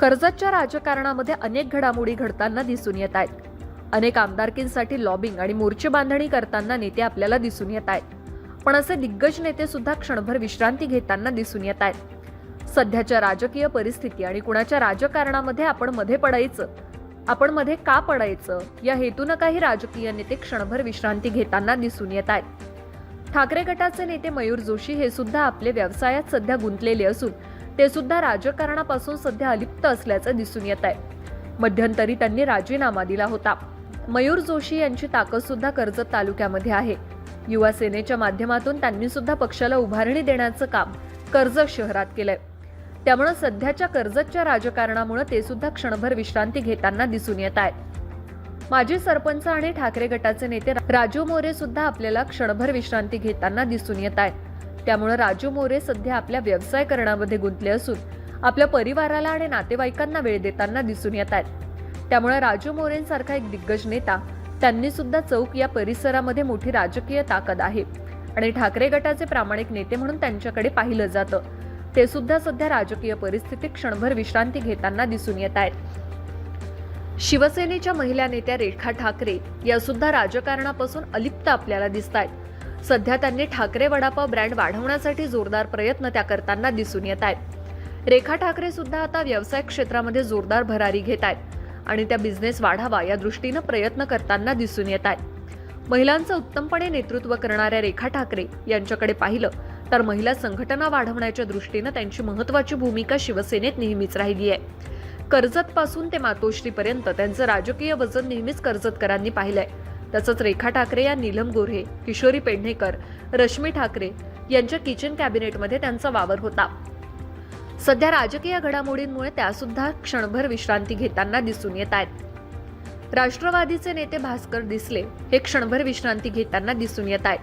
कर्जतच्या राजकारणामध्ये अनेक घडामोडी घडताना दिसून येत आहेत. अनेक आमदारकींसाठी लॉबिंग आणि मोर्चे बांधणी करताना नेते आपल्याला दिसून येत आहेत. पण असे दिग्गज नेते सुद्धा क्षणभर विश्रांती घेताना दिसून येत आहेत. सध्याच्या राजकीय परिस्थिती आणि कुणाच्या राजकारणामध्ये आपण मध्ये पडायचं आपण मध्ये का पडायचं या हेतून काही राजकीय नेते क्षणभर विश्रांती घेताना दिसून येत आहेत. ठाकरे गटाचे नेते मयूर जोशी हे सुद्धा आपले व्यवसायात सध्या गुंतलेले असून ते सुद्धा राजकारणापासून सध्या अलिप्त असल्याचं दिसून येत आहे. मध्यंतरी त्यांनी राजीनामा दिला होता. मयूर जोशी यांची ताकद सुद्धा कर्जत तालुक्यामध्ये आहे. युवा सेनेच्या माध्यमातून त्यांनी सुद्धा पक्षाला उभारणी देण्याचं काम कर्जत शहरात केलंय. त्यामुळे सध्याच्या कर्जतच्या राजकारणामुळे ते सुद्धा क्षणभर विश्रांती घेताना दिसून येत आहेत. माजी सरपंच आणि ठाकरे गटाचे नेते राजू मोरे सुद्धा आपल्याला क्षणभर विश्रांती घेताना दिसून येत आहेत. त्यामुळे राजू मोरे सध्या आपल्या व्यवसाय करण्यामध्ये गुंतले असून आपल्या परिवाराला आणि नातेवाईकांना वेळ देताना दिसून येत आहेत. त्यामुळे राजू मोरेंसारखा एक दिग्गज नेता त्यांनी सुद्धा चौक या परिसरामध्ये मोठी राजकीय ताकद आहे आणि ठाकरे गटाचे प्रामाणिक नेते म्हणून त्यांच्याकडे पाहिलं जातं. ते सुद्धा सध्या राजकीय परिस्थितीत क्षणभर विश्रांती घेताना दिसून येत आहेत. शिवसेनेच्या महिला नेत्या रेखा ठाकरे या सुद्धा राजकारणापासून अलिप्त आपल्याला दिसत आहेत सध्या त्यांनी ठाकरे वडापाव ब्रँड वाढवण्यासाठी जोरदार प्रयत्न त्या करताना दिसून येत आहेत. रेखा ठाकरे सुद्धा आता व्यवसाय क्षेत्रामध्ये जोरदार भरारी घेत आहेत आणि त्या बिझनेस वाढावा या दृष्टीनं प्रयत्न करताना दिसून येत आहेत. महिलांचं उत्तमपणे नेतृत्व करणाऱ्या रेखा ठाकरे यांच्याकडे पाहिलं तर महिला संघटना वाढवण्याच्या दृष्टीनं त्यांची महत्वाची भूमिका शिवसेनेत नेहमीच राहिली आहे. कर्जत पासून ते मातोश्रीपर्यंत त्यांचं राजकीय वजन नेहमीच कर्जतकरांनी पाहिलंय. तसंच रेखा ठाकरे या नीलम गोऱ्हे किशोरी पेडणेकर रश्मी ठाकरे यांच्या किचन कॅबिनेटमध्ये त्यांचा वावर होता. सध्या राजकीय घडामोडींमुळे त्या सुद्धा क्षणभर विश्रांती घेताना दिसून येत आहेत. राष्ट्रवादीचे नेते भास्कर दिसले हे क्षणभर विश्रांती घेताना दिसून येत आहेत.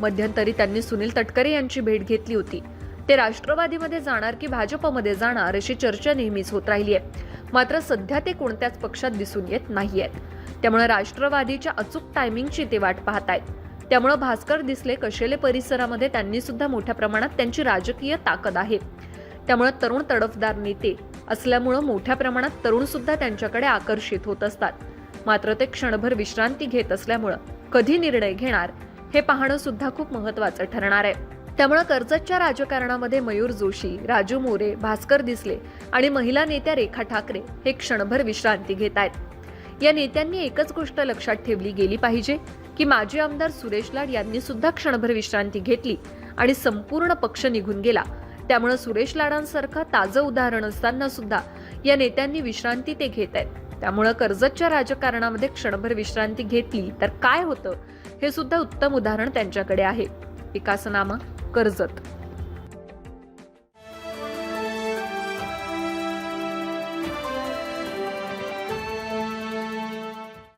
मध्यंतरी त्यांनी सुनील तटकरे यांची भेट घेतली होती. ते राष्ट्रवादीमध्ये जाणार की भाजपमध्ये जाणार अशी चर्चा नेहमीच होत राहिली आहे. मात्र सध्या ते कोणत्याच पक्षात दिसून येत नाहीयेत. त्यामुळे राष्ट्रवादीच्या अचूक टायमिंगची ते वाट पाहत आहेत त्यामुळे भास्कर दिसले कशेले परिसरामध्ये त्यांनी सुद्धा मोठ्या प्रमाणात त्यांची राजकीय ताकद आहे. त्यामुळे तरुण तडफदार नेते असल्यामुळं मोठ्या प्रमाणात तरुण सुद्धा त्यांच्याकडे आकर्षित होत असतात. मात्र ते क्षणभर विश्रांती घेत असल्यामुळं कधी निर्णय घेणार हे पाहणं सुद्धा खूप महत्वाचं ठरणार आहे. त्यामुळे कर्जतच्या राजकारणामध्ये मयूर जोशी राजू मोरे भास्कर दिसले आणि महिला नेत्या रेखा ठाकरे हे क्षणभर विश्रांती घेत आहेत या नेत्यांनी एकच गोष्ट लक्षात ठेवली गेली पाहिजे की माजी आमदार सुरेश लाड यांनी सुद्धा क्षणभर विश्रांती घेतली आणि संपूर्ण पक्ष निघून गेला. त्यामुळे सुरेश लाडांसारखं ताजं उदाहरण असताना सुद्धा या नेत्यांनी विश्रांती ते घेत आहेत. त्यामुळं कर्जतच्या राजकारणामध्ये क्षणभर विश्रांती घेतली तर काय होतं हे सुद्धा उत्तम उदाहरण त्यांच्याकडे आहे. विकासनामा कर्जत.